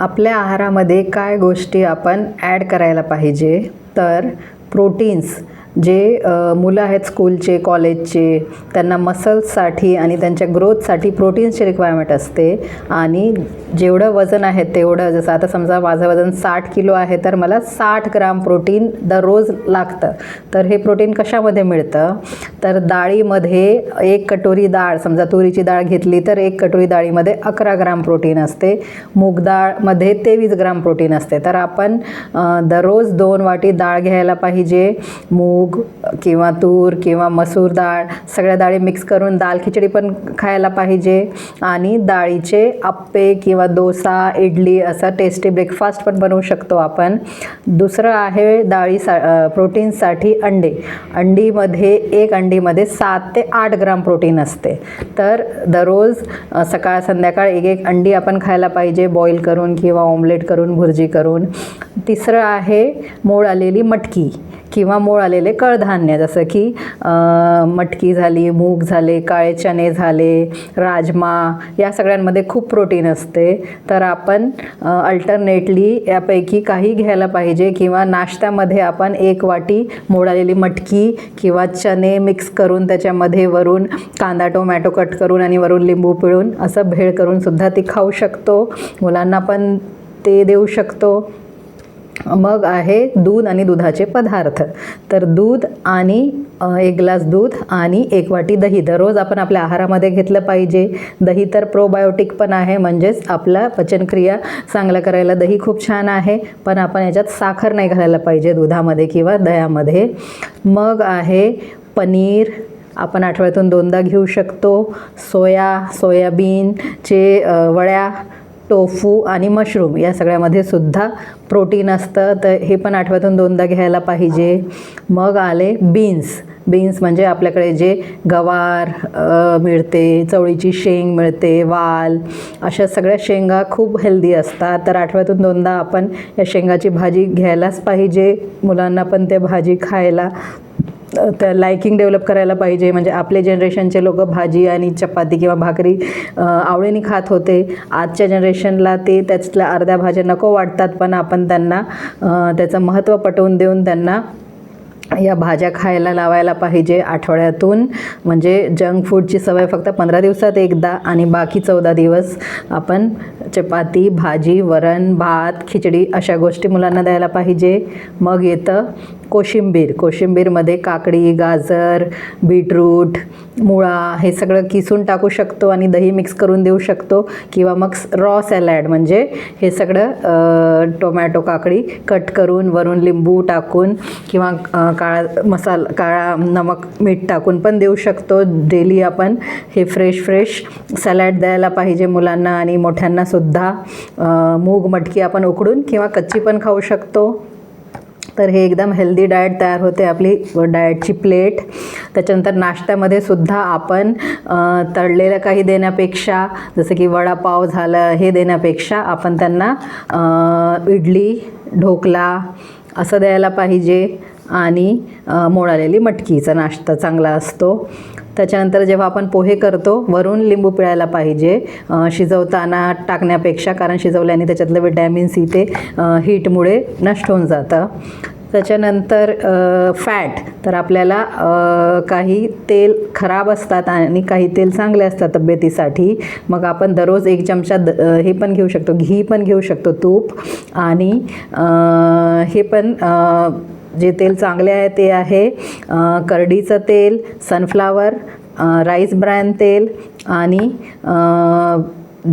आपल्या आहारामध्ये काय गोष्टी आपण ॲड करायला पाहिजे? तर प्रोटीन्स जे मुलं आहेत स्कूलचे कॉलेजचे त्यांना मसल्ससाठी आणि त्यांच्या ग्रोथसाठी प्रोटीन्सची रिक्वायरमेंट असते. आणि जेवढं वजन आहे तेवढं जसं आता समजा माझं वजन साठ किलो आहे तर मला साठ ग्राम प्रोटीन दररोज लागतं. तर हे प्रोटीन कशामध्ये मिळतं? तर डाळीमध्ये एक कटोरी डाळ समजा तुरीची डाळ घेतली तर एक कटोरी डाळीमध्ये अकरा ग्राम प्रोटीन असते. मूग डाळमध्ये तेवीस ग्राम प्रोटीन असते. तर आपण दररोज दोन वाटी डाळ घ्यायला पाहिजे. मूग किंवा तूर किंवा मसूर डाळ सगळ्या डाळी मिक्स करून दाल खिचडी पण खायला पाहिजे. आणि डाळीचे आप्पे किंवा डोसा इडली असा टेस्टी ब्रेकफास्ट पण बनवू शकतो आपण. दुसरं आहे डाळी सा प्रोटीनसाठी अंडे. अंडीमध्ये एक अंडीमध्ये सात ते आठ ग्राम प्रोटीन असते. तर दररोज सकाळ संध्याकाळ एक एक अंडी आपण खायला पाहिजे. बॉईल करून किंवा ऑमलेट करून भुर्जी करून. तिसरं आहे मोड आलेली मटकी किंवा मोड आलेले कडधान्य जसं की मटकी झाली मूग झाले काळे चणे झाले राजमा या सगळ्यांमध्ये खूप प्रोटीन असते. तर आपण अल्टरनेटली यापैकी काही घ्यायला पाहिजे किंवा नाश्त्यामध्ये आपण एक वाटी मोडालेली मटकी किंवा चणे मिक्स करून त्याच्यामध्ये वरून कांदा टोमॅटो कट करून आणि वरून लिंबू पिळून असं भेळ करून सुद्धा ती खाऊ शकतो. मुलांना पण ते देऊ शकतो. मग आहे दूध आणि दुधाचे पदार्थ. तर दूध आणि एक ग्लास दूध आणि एक वाटी दही. दररोज आपण आपल्या आहारामध्ये घेतलं पाहिजे. दही तर प्रोबायोटिक पण आहे म्हणजेच आपला पचनक्रिया चांगलं करायला दही खूप छान आहे. पण आपण याच्यात साखर नाही घालायला पाहिजे दुधामध्ये किंवा दह्यामध्ये. मग आहे पनीर. आपण आठवड्यातून दोनदा घेऊ शकतो. सोया सोयाबीनचे वड्या टोफू आणि मशरूम या सगळ्यामध्ये सुद्धा प्रोटीन असतं तर हे पण आठवड्यातून दोनदा घ्यायला पाहिजे. मग आले बीन्स बीन्स म्हणजे आपल्याकडे जे गवार मिळते चवळीची शेंग मिळते वाल अशा सगळ्या शेंगा खूप हेल्दी असतात. तर आठवड्यातून दोनदा आपण या शेंगाची भाजी घ्यायलाच पाहिजे. मुलांना पण ते भाजी खायला त्या लायकिंग डेव्हलप करायला पाहिजे. म्हणजे आपले जनरेशनचे लोक भाजी आणि चपाती किंवा भाकरी आवडीने खात होते. आजच्या जनरेशनला ते त्यातल्या अर्ध्या भाज्या नको वाटतात पण आपण त्यांना त्याचं महत्त्व पटवून देऊन त्यांना या भाज्या खायला लावायला पाहिजे आठवड्यातून. म्हणजे जंक फूडची सवय फक्त पंधरा दिवसात एकदा आणि बाकी चौदा दिवस आपण चपाती भाजी वरण भात खिचडी अशा गोष्टी मुलांना द्यायला पाहिजे. मग येतं कोशिंबीर. कोशिंबीरमध्ये काकडी गाजर बीटरूट मुळा हे सगळं किसून टाकू शकतो आणि दही मिक्स करून देऊ शकतो. किंवा मग रॉ सॅलॅड म्हणजे हे सगळं टोमॅटो काकडी कट करून वरून लिंबू टाकून किंवा काळा मसाला काळा नमक मीठ टाकून पण देऊ शकतो. डेली आपण हे फ्रेश फ्रेश सॅलॅड द्यायला पाहिजे मुलांना आणि मोठ्यांनासुद्धा मूग मटकी आपण उकडून किंवा कच्ची पण खाऊ शकतो. तर हे एकदम हेल्दी डाएट तयार होते आपली डाएटची प्लेट त्याच्यानंतर नाश्त्यामध्ये सुद्धा आपण तळलेलं काही देण्यापेक्षा जसं की वडापाव झालं हे देण्यापेक्षा आपण त्यांना इडली ढोकला असं द्यायला पाहिजे आणि मोडालेली मटकीचा नाश्ता चांगला असतो. त्याच्यानंतर जेव्हा आपण पोहे करतो वरून लिंबू पिळायला पाहिजे शिजवताना टाकण्यापेक्षा कारण शिजवल्याने त्याच्यातलं विटॅमिन सी ते हीटमुळे नष्ट होऊन जातं. त्याच्यानंतर फॅट तर आपल्याला काही तेल खराब असतात आणि काही तेल चांगले असतात तब्येतीसाठी. मग आपण दररोज एक चमचा द हे पण घेऊ शकतो घी पण घेऊ शकतो तूप आणि हे पण जे तेल चांगले आहे ते आहे करडीचं तेल सनफ्लावर राईस ब्रॅन तेल आणि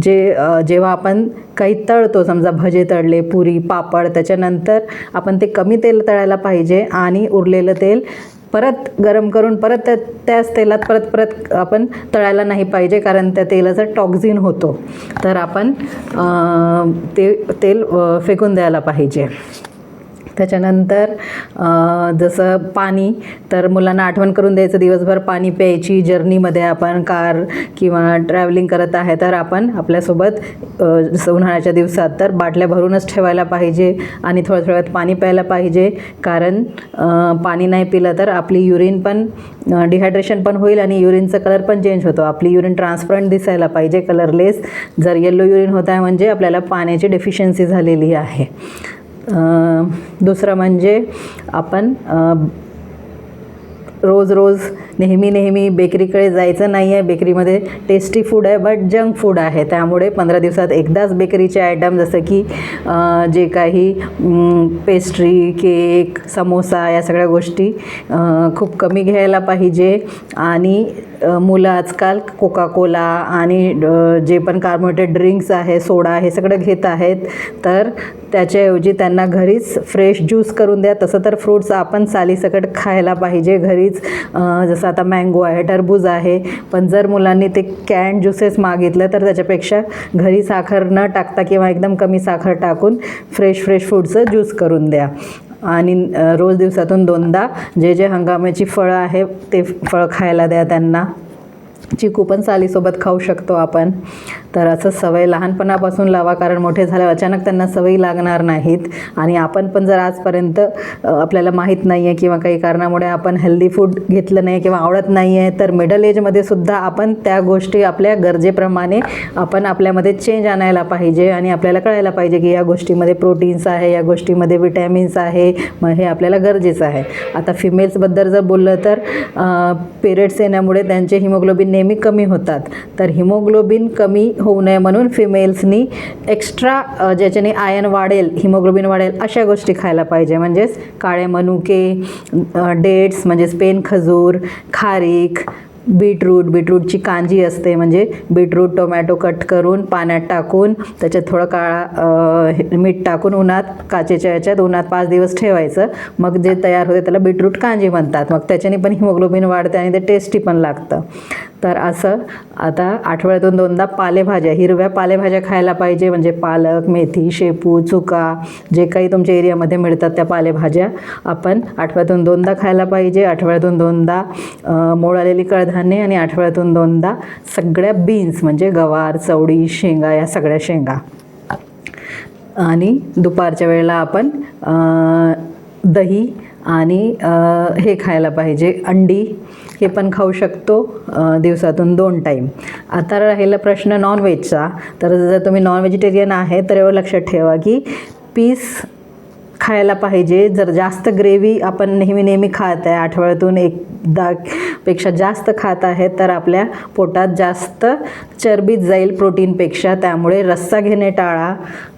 जे जेव्हा आपण काही तळतो समजा भजे तळले पुरी पापड त्याच्यानंतर आपण ते कमी तेल तळायला पाहिजे आणि उरलेलं तेल परत गरम करून परत त्या त्याच तेलात परत परत आपण तळायला नाही पाहिजे कारण त्या तेलाचा टॉक्झिन होतो. तर आपण ते तेल फेकून द्यायला पाहिजे. त्याच्यानंतर जसं पाणी तर मुलांना आठवण करून द्यायचं दिवसभर पाणी प्यायची जर्नीमध्ये आपण कार किंवा ट्रॅव्हलिंग करत आहे तर आपण आपल्यासोबत जसं उन्हाळ्याच्या दिवसात तर बाटल्या भरूनच ठेवायला पाहिजे आणि थोड्या थोड्यात पाणी प्यायला पाहिजे. कारण पाणी नाही पिलं तर आपली युरिन पण डिहायड्रेशन पण होईल आणि युरिनचा कलर पण चेंज होतो. आपली युरिन ट्रान्सपरंट दिसायला पाहिजे कलरलेस जर येल्लो युरिन होत आहे म्हणजे आपल्याला पाण्याची डेफिशियन्सी झालेली आहे. दुसरं म्हणजे आपण रोज रोज नेहमी नेहमी बेकरीकडे जायचं नाही आहे. बेकरीमध्ये टेस्टी फूड आहे बट जंक फूड आहे. त्यामुळे पंधरा दिवसात एकदाच बेकरीचे आयटम जसं की जे काही पेस्ट्री केक समोसा या सगळ्या गोष्टी खूप कमी घ्यायला पाहिजे. आणि मुलं आजकाल कोका कोला आणि जे पण कार्बोनेटेड ड्रिंक्स आहे सोडा हे सगळं घेत आहेत. तर त्याच्याऐवजी त्यांना घरीच फ्रेश ज्यूस करून द्या. तसं तर फ्रूट्स आपण सालीसकट खायला पाहिजे. घरीच जसं आता मँगो आहे टरबूज आहे पण जर मुलांनी ते कॅन ज्युसेस मागितलं तर त्याच्यापेक्षा घरी साखर न टाकता किंवा एकदम कमी साखर टाकून फ्रेश फ्रेश फूडचं ज्यूस करून द्या. आणि रोज दिवसातून दोनदा जे जे हंगामाची फळं आहे ते फळं खायला द्या त्यांना. चिकू पण सालीसोबत खाऊ शकतो आपण. तर असं सवय लहानपणापासून लावा कारण मोठे झाल्यावर अचानक त्यांना सवयी लागणार नाहीत. आणि आपण पण जर आजपर्यंत आपल्याला माहीत नाही आहे किंवा काही कारणामुळे आपण हेल्दी फूड घेतलं नाही किंवा आवडत नाही आहे तर मिडल एजमध्ये सुद्धा आपण त्या गोष्टी आपल्या गरजेप्रमाणे आपण आपल्यामध्ये चेंज आणायला पाहिजे आणि आपल्याला कळायला पाहिजे की या गोष्टीमध्ये प्रोटीन्स आहे या गोष्टीमध्ये विटॅमिन्स आहे मग हे आपल्याला गरजेचं आहे. आता फिमेल्सबद्दल जर बोललं तर पिरियड्स येण्यामुळे त्यांचे हिमोग्लोबिन नेहमी कमी होतात. तर हिमोग्लोबिन कमी होऊ नये म्हणून फिमेल्सनी एक्स्ट्रा ज्याच्याने आयन वाढेल हिमोग्लोबिन वाढेल अशा गोष्टी खायला पाहिजे. म्हणजेच काळे मनुके डेट्स म्हणजेच पेन खजूर खारीक बीटरूट बीटरूटची कांजी असते. म्हणजे बीटरूट टोमॅटो कट करून पाण्यात टाकून त्याच्यात थोडं काळा हे- मीठ टाकून उन्हात काचेच्या याच्यात उन्हात पाच दिवस ठेवायचं. मग जे तयार होते त्याला बीटरूट कांजी म्हणतात. मग त्याच्याने पण हिमोग्लोबिन वाढते आणि ते टेस्टी पण लागतं. तर असं आता आठवड्यातून दोनदा पालेभाज्या हिरव्या पालेभाज्या खायला पाहिजे म्हणजे पालक मेथी शेपू चुका जे काही तुमच्या एरियामध्ये मिळतात त्या पालेभाज्या आपण आठवड्यातून दोनदा खायला पाहिजे. आठवड्यातून दोनदा मोड आलेली कडधान्ये आणि आठवड्यातून दोनदा सगळ्या बीन्स म्हणजे गवार चवडी शेंगा या सगळ्या शेंगा. आणि दुपारच्या वेळेला आपण दही आणि हे खायला पाहिजे अंडी. हे पण खाऊ शकतो दिवसातून दोन टाईम आता राहिला प्रश्न नॉनव्हेजचा तर जर तुम्ही नॉन व्हेजिटेरियन आहे तर एवढं लक्षात ठेवा की पीस खायला पाहिजे. जर जास्त ग्रेव्ही आपण नेहमी नेहमी खात आहे आठवड्यातून एकदा पेक्षा जास्त खात आहे तर आपल्या पोटात जास्त चरबीत जाईल प्रोटीनपेक्षा त्यामुळे रस्सा घेणे टाळा.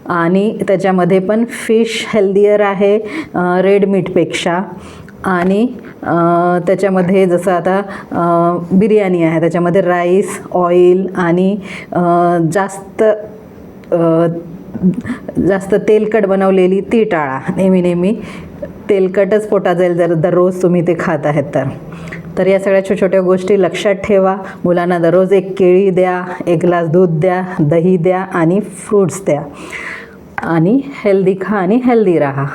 आणि त्याच्यामध्ये पण फिश हेल्दियर आहे रेड मीटपेक्षा आणि त्याच्यामध्ये जसं आता बिर्याणी आहे त्याच्यामध्ये राईस ऑइल आणि जास्त जास्त तेलकट बनवलेली ती टाळा नेहमी नेहमी तेलकटच पोटा जाईल जर दररोज तुम्ही ते खात आहेत तर. तर या सगळ्या छोट्या छोट्या गोष्टी लक्षात ठेवा. मुलांना दररोज एक केळी द्या एक ग्लास दूध द्या दही द्या आणि फ्रूट्स द्या. आणि हेल्दी खा आणि हेल्दी राहा.